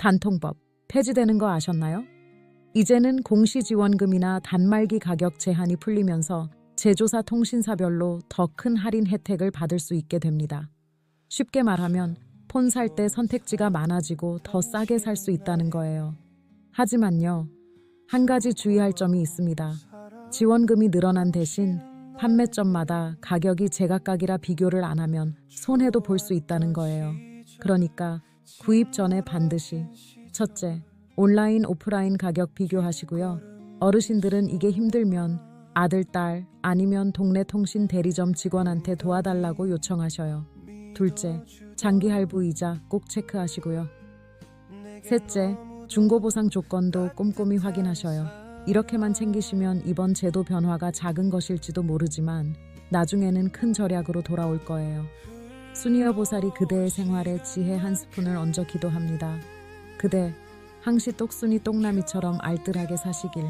단통법 폐지되는 거 아셨나요? 이제는 공시지원금이나 단말기 가격 제한이 풀리면서 제조사 통신사별로 더 큰 할인 혜택을 받을 수 있게 됩니다. 쉽게 말하면 폰 살 때 선택지가 많아지고 더 싸게 살 수 있다는 거예요. 하지만요, 한 가지 주의할 점이 있습니다. 지원금이 늘어난 대신 판매점마다 가격이 제각각이라 비교를 안 하면 손해도 볼 수 있다는 거예요. 그러니까 구입 전에 반드시 첫째, 온라인, 오프라인 가격 비교하시고요. 어르신들은 이게 힘들면 아들, 딸 아니면 동네 통신 대리점 직원한테 도와달라고 요청하셔요. 둘째, 장기 할부 이자 꼭 체크하시고요. 셋째, 중고 보상 조건도 꼼꼼히 확인하셔요. 이렇게만 챙기시면 이번 제도 변화가 작은 것일지도 모르지만 나중에는 큰 절약으로 돌아올 거예요. 수니어 보살이 그대의 생활에 지혜 한 스푼을 얹어 기도합니다. 그대 항시 똑순이 똥나미처럼 알뜰하게 사시길.